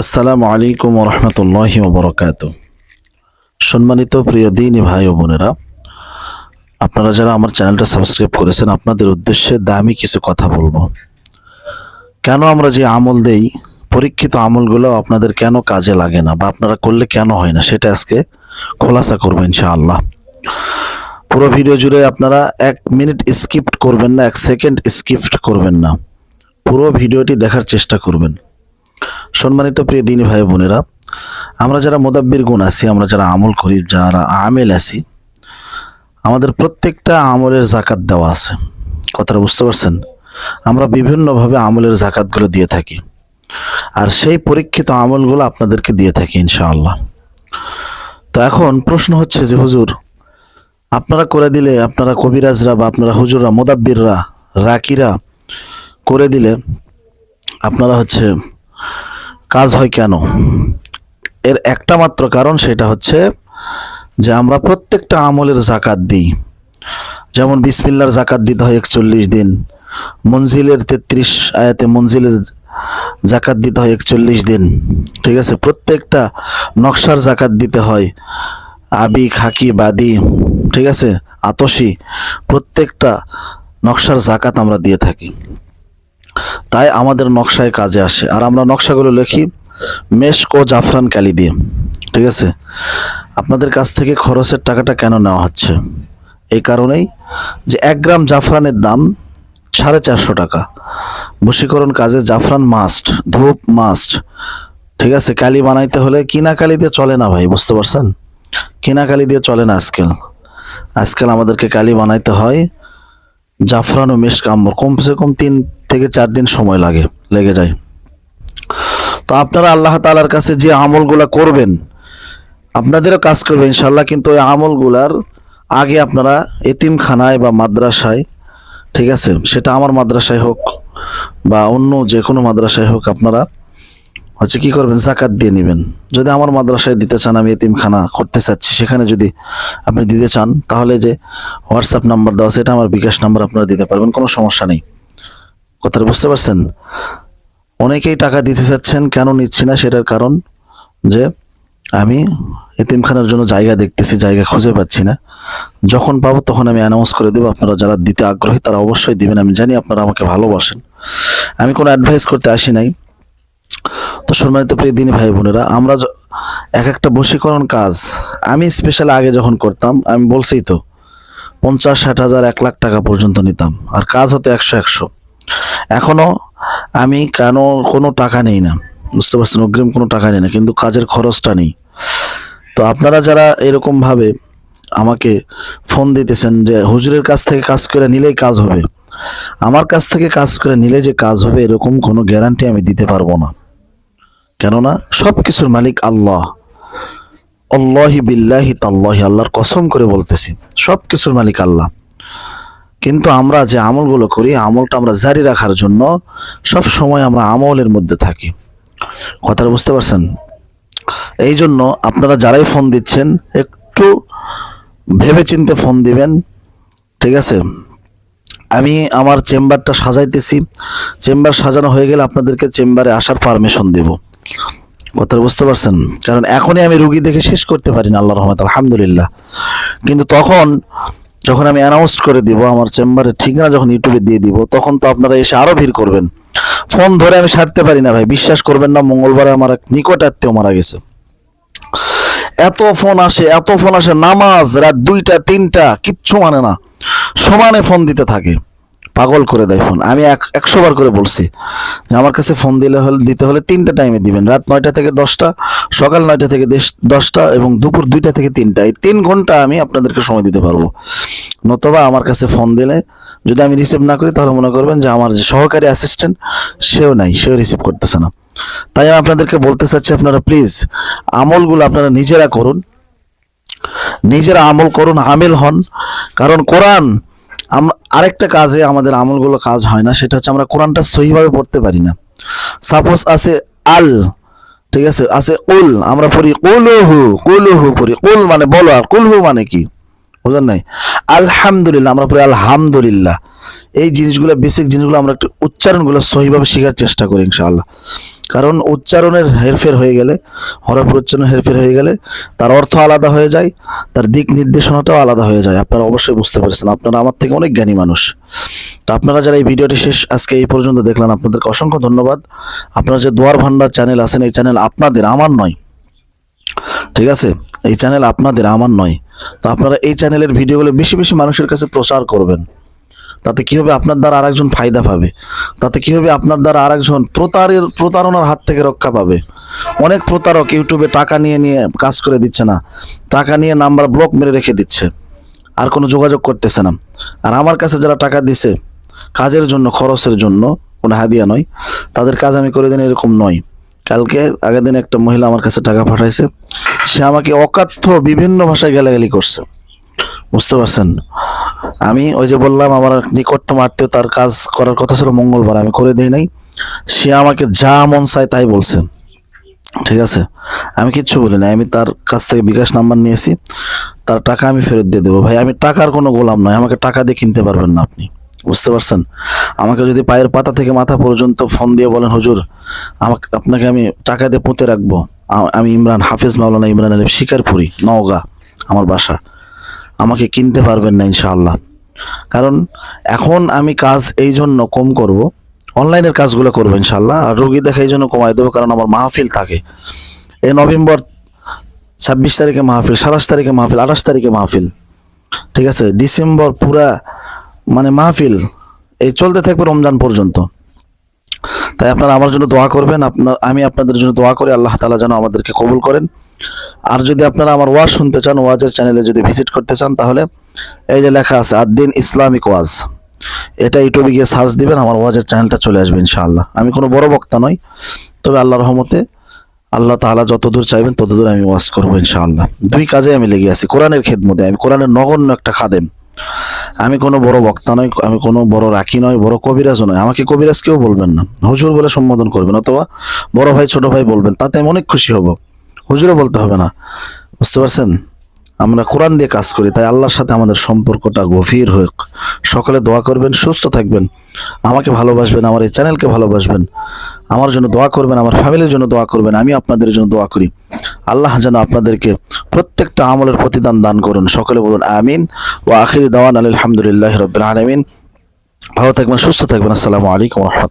আসসালামু আলাইকুম রহমতুল্লাহ বরকাত সম্মানিত প্রিয় দিনী ভাই ও বোনেরা, আপনারা যারা আমার চ্যানেলটা সাবস্ক্রাইব করেছেন, আপনাদের উদ্দেশ্যে দামি কিছু কথা বলব। কেন আমরা যে আমল দেই, পরীক্ষিত আমলগুলো আপনাদের কেন কাজে লাগে না বা আপনারা করলে কেন হয় না, সেটা আজকে খোলাসা করব ইনশাআল্লাহ। পুরো ভিডিও জুড়ে আপনারা এক মিনিট স্কিপ্ট করবেন না, এক সেকেন্ড স্কিপ্ট করবেন না। পুরো ভিডিওটি দেখার চেষ্টা করবেন। সম্মানিত প্রিয় দিনী ভাই বোনেরা, আমরা যারা মোদাব্বির গুণ আছি, আমরা যারা আমল করি, যারা আমেল আছি, আমাদের প্রত্যেকটা আমলের জাকাত দেওয়া আছে। কথাটা বুঝতে পারছেন? আমরা বিভিন্নভাবে আমলের জাকাতগুলো দিয়ে থাকি। আর সেই পরীক্ষিত আমলগুলো আপনাদেরকে দিয়ে থাকি, ইনশাআল্লাহ। তো এখন প্রশ্ন হচ্ছে যে, হুজুর, আপনারা করে দিলে আপনারা কবিরাজরা বা আপনারা হুজুররা, মোদাব্বিররা, রাকিরা করে দিলে আপনারা হচ্ছে কাজ হয় কেন? এর একটা মাত্র কারণ সেটা হচ্ছে যে আমরা প্রত্যেকটা আমলের জাকাত দিই। যেমন বিসমিল্লার জাকাত দিতে হয় একচল্লিশ দিন মঞ্জিলের তেত্রিশ আয়াতে মঞ্জিলের জাকাত দিতে হয় একচল্লিশ দিন, ঠিক আছে? প্রত্যেকটা নকশার জাকাত দিতে হয় আবি খাকি বাদি, ঠিক আছে? আতসি, প্রত্যেকটা নকশার জাকাত আমরা দিয়ে থাকি। তাই আমাদের নকশায় কাজে আসে। আর আমরা নকশাগুলো লিখি মেশক ও জাফরান কালি দিয়ে, ঠিক আছে? আপনাদের কাছ থেকে খরচের টাকাটা কেন নেওয়া হচ্ছে? এই কারণেই যে এক গ্রাম জাফরানের দাম সাড়ে চারশো টাকা। বশীকরণ কাজে জাফরান মাস্ট ধূপ মাস্ট ঠিক আছে? কালি বানাইতে হলে কিনা কালি দিয়ে চলে না ভাই, বুঝতে পারছেন? কিনা কালি দিয়ে চলে না আজকাল। আজকাল আমাদেরকে কালি বানাইতে হয় জাফরান ও মেশ কাম্বর কমসে কম তিন থেকে চার দিন সময় লাগে, লেগে যায়। তো আপনারা আল্লাহ তালার কাছে যে আমলগুলা করবেন, আপনাদেরও কাজ করবে ইনশাল্লাহ কিন্তু ওই আমলগুলার আগে আপনারা এতিমখানায় বা মাদ্রাসায়, ঠিক আছে? সেটা আমার মাদ্রাসায় হোক বা অন্য যে কোনো মাদ্রাসায় হোক আপনারা হচ্ছে কি করবেন? জাকাত দিয়ে নেবেন। যদি আমার মাদ্রাসায় দিতে চান, আমি এতিমখানা করতে চাচ্ছি, সেখানে যদি আপনি দিতে চান, তাহলে যে হোয়াটসঅ্যাপ নাম্বার দেওয়া সেটা আমার বিকাশ নাম্বার আপনারা দিতে পারবেন, কোনো সমস্যা নেই। কথাটা বুঝতে পারছেন? অনেকেই টাকা দিতে চাচ্ছেন, কেন নিচ্ছি না সেটার কারণ যে আমি এতিমখানার জন্য জায়গা দেখতেছি, জায়গা খুঁজে পাচ্ছি না। যখন পাবো তখন আমি অ্যানাউন্স করে দেবো, আপনারা যারা দিতে আগ্রহী তারা অবশ্যই দিবেন। আমি জানি আপনারা আমাকে ভালোবাসেন। আমি কোনো অ্যাডভাইস করতে আসি নাই। তো সম্মানিত প্রিয় দিনী ভাই বোনেরা, আমরা এক একটা বশীকরণ কাজ আমি স্পেশাল আগে যখন করতাম, আমি বলছি তো, পঞ্চাশ, ষাট হাজার, এক লাখ টাকা পর্যন্ত নিতাম, আর কাজ হতো একশো একশো। এখনও আমি কেন কোনো টাকা নেই না, বুঝতে পারছেন, অগ্রিম কোনো টাকা নেই না, কিন্তু কাজের খরচটা নেই। তো আপনারা যারা এরকম ভাবে আমাকে ফোন দিতেছেন যে, হুজুরের কাছ থেকে কাজ করে নিলেই কাজ হবে, আমার কাছ থেকে কাজ করে নিলে যে কাজ হবে, এরকম কোনো গ্যারান্টি আমি দিতে পারব না। কেননা সব কিছুর মালিক আল্লাহ। আল্লাহি বিল্লাহি তাল্লাহি, আল্লাহর কসম করে বলতেছি সব কিছুর মালিক আল্লাহ। কিন্তু আমরা যে আমলগুলো করি, আমলটা আমরা জারি রাখার জন্য সব সময় আমরা আমলের মধ্যে থাকি। কথাটা বুঝতে পারছেন? এই জন্য আপনারা যারাই ফোন দিচ্ছেন, একটু ভেবে চিনতে ফোন দিবেন, ঠিক আছে? আমি আমার চেম্বারটা সাজাইতেছি। চেম্বার সাজানো হয়ে গেলে আপনাদেরকে চেম্বারে আসার পারমিশন দেব। কথাটা বুঝতে পারছেন? কারণ এখনই আমি রুগী দেখে শেষ করতে পারি না আল্লাহ রহমত, আলহামদুলিল্লাহ। কিন্তু তখন, যখন আমি অ্যানাউন্স করে দিব, আমার চেম্বারে ঠিকানা যখন ইউটিউবে দিয়ে দিব, তখন তো আপনারা এসে আরও ভিড় করবেন। ফোন ধরে আমি সারতে পারি না ভাই, বিশ্বাস করবেন না, মঙ্গলবারে আমার এক নিকট আত্মীয় মারা গেছে। এত ফোন আসে, এত ফোন আসে, নামাজ রাত দুইটা, তিনটা, কিচ্ছু মানে না। সমানে ফোন দিতে থাকে। পাগল করে দেয় ফোন আমি এক, একশো বার করে বলছি, যে আমার কাছে ফোন দিলে হলে, দিতে হলে তিনটা টাইমে দিবেন। রাত নয়টা থেকে দশটা, সকাল নয়টা থেকে দেশ- দশটা এবং দুপুর দুইটা থেকে তিনটা। এই তিন ঘণ্টা আমি আপনাদেরকে সময় দিতে পারব। নতবা আমার কাছে ফোন দিলে, যদি আমি রিসিভ না করি, তাহলে মনে করবেন যে আমার যে সহকারী অ্যাসিস্ট্যান্ট সেও নাই, সেও রিসিভ করতেছে না। তাই আমি আপনাদেরকে বলতে চাচ্ছি, আপনারা প্লিজ আমলগুলো আপনারা নিজেরা করুন। নিজেরা আমল করুন, আমেল হন। কারণ কোরআন আমরা আরেকটা কাজে আমাদের আমলগুলো কাজ হয় না, সেটা হচ্ছে আমরা কোরআনটা সহিভাবে পড়তে পারি না। সাপোজ আছে আল, ঠিক আছে? আছে উল, আমরা পড়ি কুলহু কুলহু পড়ি। কুল মানে বলো আর, কুলহু মানে কি? বুঝলেন নাই? আলহামদুলিল্লাহ, আমরা পড়ি আলহামদুলিল্লাহ। এই জিনিসগুলো বেসিক জিনিসগুলো আমরা একটু উচ্চারণগুলো সহিভাবে শেখার চেষ্টা করি ইনশাআল্লাহ। কারণ উচ্চারণের হেরফের হয়ে গেলে হরফের উচ্চারণের হেরফের হয়ে গেলে তার অর্থ আলাদা হয়ে যায়, তার দিক নির্দেশনাটাও আলাদা হয়ে যায়। আপনারা অবশ্যই বুঝতে পেরেছেন। আপনারা আমার থেকে অনেক জ্ঞানী মানুষ। তো আপনারা যারা এই ভিডিওটি শেষ আজকে এই পর্যন্ত দেখলেন, আপনাদেরকে অসংখ্য ধন্যবাদ। আপনারা যে দুয়ার ভান্ডার চ্যানেল আছেন, এই চ্যানেল আপনাদের, আমার নয়। ঠিক আছে? এই চ্যানেল আপনাদের, আমার নয়। তো আপনারা এই চ্যানেলের ভিডিওগুলো বেশি বেশি মানুষের কাছে প্রচার করবেন। তাতে কি হবে? আপনার দ্বারা আরেকজন ফায়দা পাবে। তাতে কি হবে? আপনার দ্বারা আরেকজন প্রতারের, প্রতারণার হাত থেকে রক্ষা পাবে। অনেক প্রতারক ইউটিউবে টাকা নিয়ে নিয়ে কাজ করে দিচ্ছে না। টাকা নিয়ে নাম্বার ব্লক মেরে রেখে দিচ্ছে। আর কোনো যোগাযোগ করতেছে না। আর আমার কাছে যারা টাকা দিছে, কাজের জন্য, খরচের জন্য, কোনো হাদিয়া নয়। তাদের কাজ আমি করে দিন এরকম নয়। কালকে, আগের দিন একটা মহিলা আমার কাছে টাকা পাঠাইছে। সে আমাকে অকাথ্য বিভিন্ন ভাষায় গালাগালি করছে। বুঝতে পারছেন? আমি ওই যে বললাম, আমার নিকটতম আত্মীয় তার কাজ করার কথা ছিল মঙ্গলবার, আমি করে দিই নাই। সে আমাকে যা মন চায় তাই বলছে। ঠিক আছে? আমি কিচ্ছু বলি না আমি তার কাছ থেকে বিকাশ নাম্বার নিয়েছি। তার টাকা আমি ফেরত দিয়ে দেবো। ভাই, আমি টাকার কোনো গোলাম নয়, আমাকে টাকা দিয়ে কিনতে পারবেন না আপনি। বুঝতে পারছেন? আমাকে যদি পায়ের পাতা থেকে মাথা পর্যন্ত ফোন দিয়ে বলেন, হুজুর, আমাকে, আপনাকে আমি টাকা দিয়ে পুঁতে রাখব। আমি ইমরান, হাফিজ মাওলানা ইমরান আলী শিকারপুরি, নওগাঁ, আমার বাসা। আমাকে কিনতে পারবেন না ইনশাআল্লাহ। কারণ এখন আমি কাজ এই জন্য কম করব, অনলাইনের কাজগুলো করব ইনশাআল্লাহ, আর রোগী দেখা এই জন্য কমাই দেবো, কারণ আমার মাহফিল থাকে। এই নভেম্বর ছাব্বিশ তারিখে মাহফিল, সাতাশ তারিখে মাহফিল, আঠাশ তারিখে মাহফিল, ঠিক আছে? ডিসেম্বর পুরা মানে মাহফিল, এই চলতে থাকবে রমজান পর্যন্ত। তাই আপনারা আমার জন্য দোয়া করবেন, আপনার, আমি আপনাদের জন্য দোয়া করি, আল্লাহ তালা যেন আমাদেরকে কবুল করেন। আর যদি আপনারা আমার ওয়াজ শুনতে চান, ওয়াজের চ্যানেলে যদি ভিজিট করতে চান, তাহলে এই যে লেখা আছে, আদ্দিন ইসলামিক ওয়াজ। এটা ইউটিউবে গিয়ে সার্চ দিবেন, আমার ওয়াজের চ্যানেলটা চলে আসবে ইনশাআল্লাহ। আমি কোনো বড় বক্তা নই, তবে আল্লাহর রহমতে আল্লাহ তাআলা যতদূর চাইবেন, ততদূর আমি ওয়াজ করব ইনশাআল্লাহ। দুই কাজে আমি লেগে আছি, কোরআনের খেদমতে। আমি কোরআনের নগণ্য একটা খাদেম। আমি কোনো বড় বক্তা নয় আমি কোনো বড় রাখি নয় বড় কবিরাজও নয় আমাকে কবিরাজ কেউ বলবেন না। হুজুর বলে সম্বোধন করবেন, অথবা বড় ভাই, ছোট ভাই বলবেন, তাতে আমি অনেক খুশি হব। হুজুরও বলতে হবে না। বুঝতে পারছেন? আমরা কোরআন দিয়ে কাজ করি, তাই আল্লাহর সাথে আমাদের সম্পর্কটা গভীর হোক। সকলে দোয়া করবেন, সুস্থ থাকবেন। আমাকে ভালোবাসবেন, আমার এই চ্যানেলকে ভালোবাসবেন। আমার জন্য দোয়া করবেন, আমার ফ্যামিলির জন্য দোয়া করবেন, আমি আপনাদের জন্য দোয়া করি। আল্লাহ যেন আপনাদেরকে প্রত্যেকটা আমলের প্রতিদান দান করুন। সকলে বলুন, আমিন। ও আখিরি দাওয়ান আলহামদুলিল্লাহ রবিল আলমিন। ভালো থাকবেন, সুস্থ থাকবেন। আসসালামু আলাইকুম রহমতুল্লাহ।